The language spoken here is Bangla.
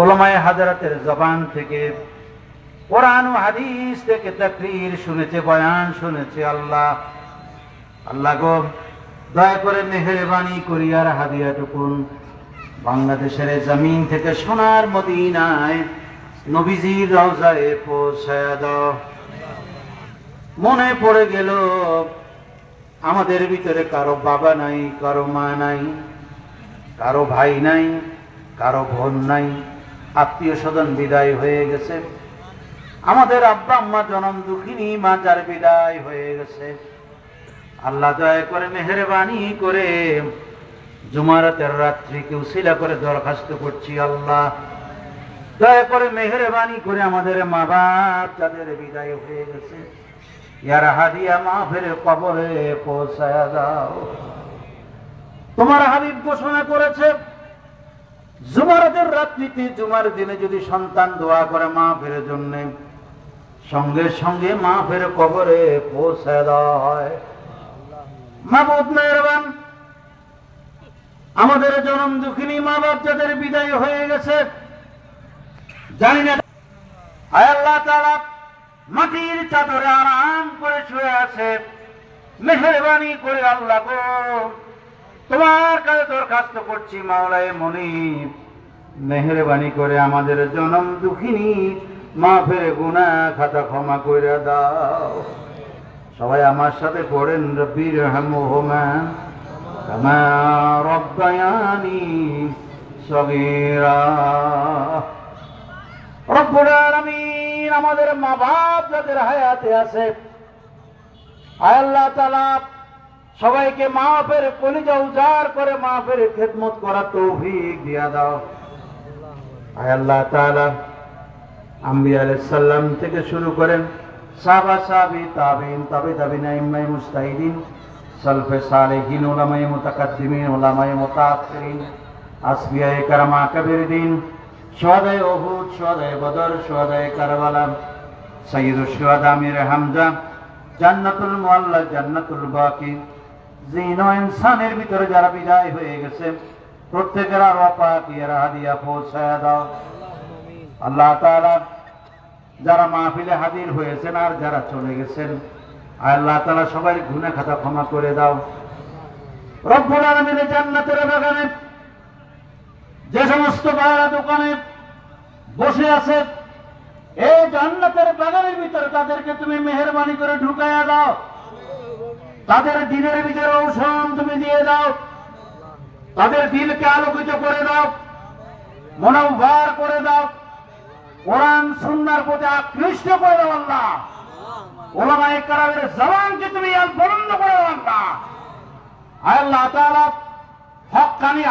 ওলামায় হাজারাতের জবান থেকে, কোরআন ও হাদিস থেকে তাকরীর শুনেছে, বয়ান শুনেছে আল্লাহ। আল্লাহ গো, দয়া করে মেহরবানি করিয়ার হাদিয়াটুকুন বাংলাদেশের জমিন থেকে সোনার মদিনায় নবীজির রওজায় পৌঁছায় দাও। মনে পড়ে গেল, আমাদের ভিতরে কারও বাবা নাই, কারও মা নাই, কারও ভাই নাই, কারও বোন নাই। আত্মীয় স্বজন বিদায় হয়ে গেছে। আমাদের আব্বা, আম্মা, জনম দুঃখিনী, মা যার বিদায় হয়ে গেছে। আল্লাহ দয়া করে মেহরবানি করে জুমারাতের রাত্রিকে উসিলা করে দরখাস্ত করছি আল্লাহ। দয়া করে মেহরবানি করে আমাদের মা বাপ যাদের বিদায় হয়ে গেছে, ইয়ার হাদিয়া মা ফেরে কবরে পৌঁছায়া দাও। তোমার হাবিব ঘোষণা করেছে জুমারাতের রাত্রিতে, জুমার দিনে যদি সন্তান দোয়া করে মা ফের জন্য, সঙ্গে সঙ্গে মা ফের কবরে পৌঁছায় দেওয়া মাহবুব মেহরবান, আমাদের জনম দুঃখিনী মা বাপ যাদের বিদায় হয়ে গেছে। জানি না আল্লাহ তাআলা, মাটির চাদরে আরাম করে শুয়ে আছে। মেহরবানি করে আল্লাহ গো। তোমার কাছে দরখাস্ত করছি মাওলায় মনিব। মেহরবানি করে আমাদের জনম দুঃখিনী। মা ফেরে গুনা খাতা ক্ষমা করে দাও। সবাই আমার সাথে পড়েন রব্বির রব্বায়ানি সগীরা। রব্বুল আলামিন আমাদের মা বাপ যাদের হায়াতে আছে আল্লাহ তাআলা সবাইকে মাফের কলিজা উজাড় করে মাফের খেদমত করা তৌফিক দিয়া দাও। আল্লাহ তাআলা আলাইহিস সালাম থেকে শুরু করেন। সাহাবা সাহাবী তাবিন তাবে তাবিন আইম্মাই মুস্তাহিদিন, সালফে সালেহিন, উলামায়ে মুতাকাদ্দিমিন, উলামায়ে মুতাআখিরিন, আসবিয়ায়ে কারামা কাবিরদিন সোহাদায় ওহুদ সোহাদায় বদর, সোহাদায় কারবালা সৈয়দুল সোহাদা আমির হামজা, জান্নাতুল মোয়াল্লা জান্নাতুল বাকি ও ইনসানের ভিতরে যারা বিদায় হয়ে গেছে, প্রত্যেকের আর অপাক ইয়ারা হাদিয়া পৌঁছায় দাও। আল্লাহ তাআলা যারা মাহফিলে হাজির হয়েছেন আর যারা চলে গেছেন, আল্লাহ তাআলা সবাই গুনাহ খাতা ক্ষমা করে দাও। রব্বুল আলামিনের জান্নাতের বাগানে যে সমস্ত বায়রা দোকানে বসে আছে, এই জান্নাতের বাগানের ভিতরে তাদেরকে তুমি মেহরবানি করে ঢুকাইয়া দাও। তাদের দিনের ভিতরে ঔষধ তুমি দিয়ে দাও। তাদের দিলকে আলোকিত করে দাও। মনোভার করে দাও। কোরআন, সুন্নার প্রতি আকৃষ্ট করে দাও আল্লাহ। ওলামায়ে কারামের জবানকে তুমি বন্ধ করে দাও আল্লাহ। আল্লাহ তালা হক্কানি